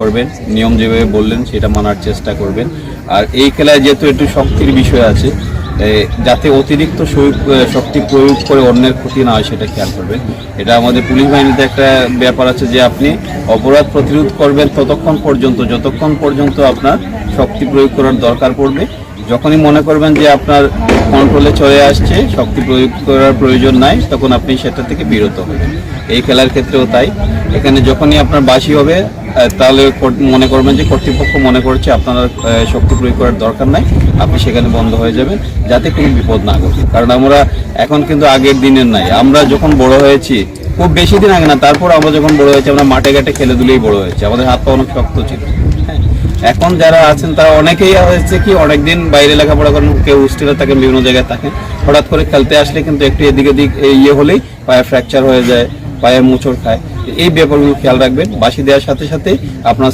করবেন, নিয়ম যেভাবে বললেন সেটা মানার চেষ্টা করবেন। আর এই খেলায় যেহেতু একটু শক্তির বিষয় আছে যাতে অতিরিক্ত শক্তি প্রয়োগ করে অন্যের ক্ষতি না হয় সেটা খেয়াল করবেন। এটা আমাদের পুলিশ বাহিনীতে একটা ব্যাপার আছে যে আপনি অপরাধ প্রতিরোধ করবেন ততক্ষণ পর্যন্ত, যতক্ষণ পর্যন্ত আপনার শক্তি প্রয়োগ করার দরকার পড়বে। যখনই মনে করবেন যে আপনার কন্ট্রোলে চলে আসছে, শক্তি প্রয়োগ করার প্রয়োজন নাই, তখন আপনি সেটা থেকে বিরত হবেন। এই খেলার ক্ষেত্রেও তাই। এখানে যখনই আপনার বাসি হবে তাহলে মনে করবেন যে কর্তৃপক্ষ মনে করছে আপনার শক্তি প্রয়োগ করার দরকার নাই, আপনি সেখানে বন্ধ হয়ে যাবেন। যাতে কোনো বিপদ না ঘটে। কারণ আমরা এখন কিন্তু আগের দিনের নাই। আমরা যখন বড় হয়েছি, খুব বেশি দিন আগে না, তারপর আমরা যখন বড় হয়েছি, আমরা মাঠে ঘাটে খেলে দুলেই বড় হয়েছে। আমাদের হাত পা অনেক শক্ত ছিল। এখন যারা আছেন, তারা অনেকেই হয়েছে কি, অনেকদিন বাইরে লেখাপড়া করেন, কেউ হোস্টেলে থাকেন, বিভিন্ন জায়গায় থাকেন। হঠাৎ করে খেলতে আসলে কিন্তু একটু এদিক এই ইয়ে হলেই পায়ে ফ্র্যাকচার হয়ে যায়, পায়ে মোচড় খায়। এই ব্যাপারগুলো খেয়াল রাখবেন। বাসি দেওয়ার সাথে সাথে আপনার